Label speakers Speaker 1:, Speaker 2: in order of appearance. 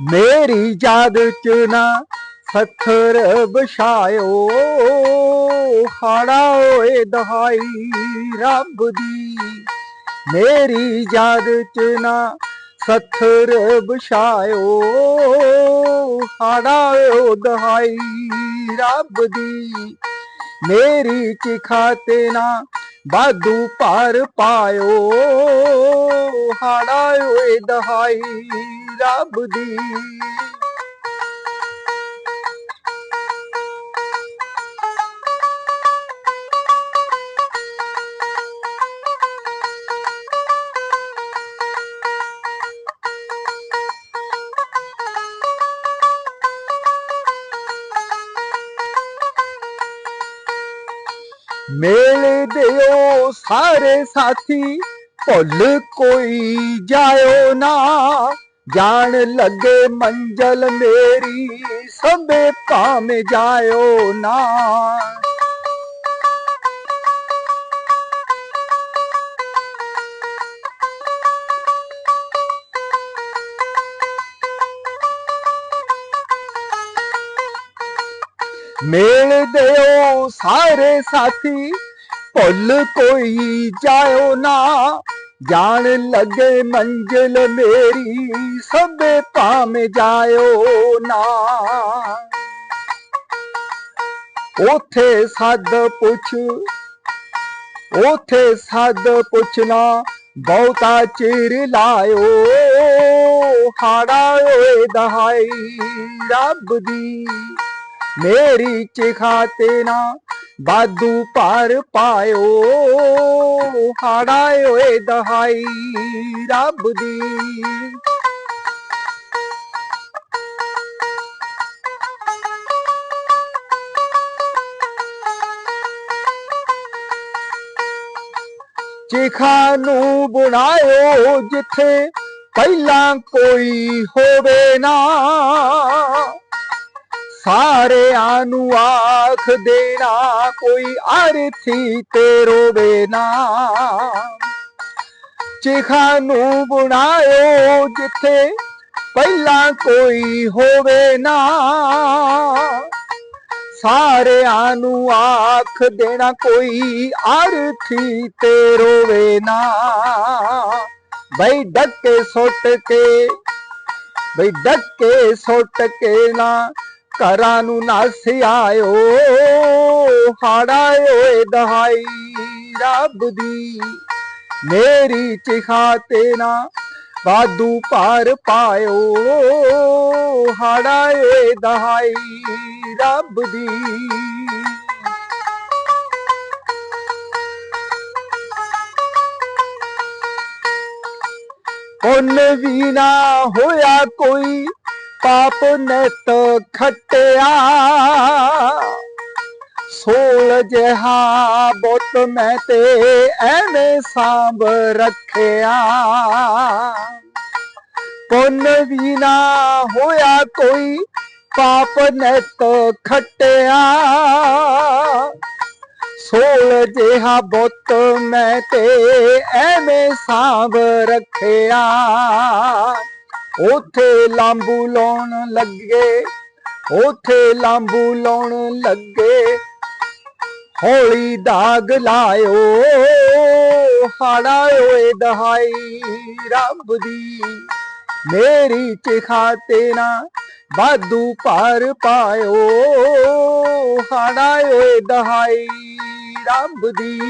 Speaker 1: ਮੇਰੀ ਯਾਦ ਚ ਨਾ ਸੱਥਰ ਬਛਾਇਓ ਹਾੜਾ ਓਏ ਦਹਾਈ ਰੱਬ ਦੀ। ਮੇਰੀ ਯਾਦ ਚ ਨਾ ਸੱਥਰ ਬਛਾਇਓ ਹਾੜਾ ਓ ਦਹਾਈ ਰੱਬ ਦੀ। ਮੇਰੀ ਚਿਖਾ ਤੇ ਨਾ ਬਾਦੂ ਪਾਰ ਪਾਇਓ, ਹਾੜਾ ਓਏ ਦਹਾਈ ਰੱਬ ਦੀ। ਮੇਲੇ ਦਿਓ ਸਾਰੇ ਸਾਥੀ ਭੁੱਲ ਕੋਈ ਜਾਇਓ ਨਾ। ਜਾਣ ਲੱਗੇ ਮੰਜ਼ਲ ਮੇਰੀ ਸਭੇ ਭਾਵੇਂ ਜਾਇਓ ਨਾ ਮੇਲ ਦਿਓ ਸਾਰੇ ਸਾਥੀ ਭੁੱਲ ਕੋਈ ਜਾਇਓ ਨਾ ਜਾਣ ਲੱਗੇ ਮੰਜ਼ਿਲ ਮੇਰੀ, ਸਭੇ ਭਾਵੇਂ ਜਾਇਓ ਨਾ। ਉਥੇ ਸੱਦ ਪੁੱਛ, ਉਥੇ ਸੱਦ ਪੁੱਛਣਾ, ਬਹੁਤਾ ਚਿਰ ਲਾਇਓ। ਹਾੜਾ ਓਏ ਦਹਾਈ ਰੱਬ ਦੀ, ਮੇਰੀ ਚਿਖਾ ਤੇ ਨਾ ਬਾਦੂ ਪਾਰ ਪਾਇਓ, ਹਾੜਾ ਓਏ ਦਹਾਈ ਰੱਬ ਦੀ। ਚਿਖਾ ਨੂੰ ਬੁਣਾਇਓ ਜਿੱਥੇ ਪਹਿਲਾਂ ਕੋਈ ਹੋਵੇ ਨਾ। ਸਾਰਿਆਂ ਨੂੰ ਆਖ ਦੇਣਾ, ਕੋਈ ਅਰਥੀ ਤੇ ਰੋਵੇ ਨਾ। ਚਿਖਾ ਨੂੰ ਬਣਾਇਓ ਜਿੱਥੇ ਪਹਿਲਾਂ ਕੋਈ ਹੋਵੇ ਨਾ। ਸਾਰਿਆਂ ਨੂੰ ਆਖ ਦੇਣਾ, ਕੋਈ ਅਰਥੀ ਤੇ ਰੋਵੇ ਨਾ। ਬਈ ਡੱਕੇ ਸੁੱਟ ਕੇ, ਬਈ ਡੱਕੇ ਸੁੱਟ ਕੇ ਨਾ ਘਰਾਂ ਨੂੰ ਨਸ ਆਇਓ ਹਾੜਾ ਓਏ ਦਹਾਈ ਰੱਬ ਦੀ। ਮੇਰੀ ਚਿਖਾ ਤੇ ਨਾ ਬਾਦੂ ਪਾਰ ਪਾਇਓ ਹਾੜਾ ਓਏ ਦਹਾਈ ਰੱਬ ਦੀ। ਪੁੰਨ ਵੀ ਨਾ ਹੋਇਆ ਕੋਈ ਪਾਪ ਨੈਤ ਖਟਿਆ। ਸੋਲ ਜਹਾ ਬੁੱਤ ਮੈਂ ਤੇ ਐਵੇਂ ਸਾਂਭ ਰੱਖਿਆ। ਪੁੰਨ ਵੀ ਨਾ ਹੋਇਆ ਕੋਈ, ਪਾਪ ਨੈਤ ਖਟਿਆ। ਸੋਲ ਜਿਹਾ ਬੁੱਤ ਮੈਂ ਤੇ ਐਵੇਂ ਸਾਂਭ ਰੱਖਿਆ। ਉਥੇ ਲਾਂਬੂ ਲਾਉਣ ਲੱਗੇ, ਉਥੇ ਲਾਂਬੂ ਲਾਉਣ ਲੱਗੇ। ਹੌਲੀ ਦਾਗ ਲਾਇਓ, ਹਾੜਾ ਓਏ ਦਹਾਈ ਰੱਬ ਦੀ। ਮੇਰੀ ਚਿਖਾ ਤੇਰਾ ਨਾ ਬਾਦੂ ਪਾਰ ਪਾਇਓ, ਹਾੜਾ ਓਏ ਦਹਾਈ ਰੱਬ ਦੀ।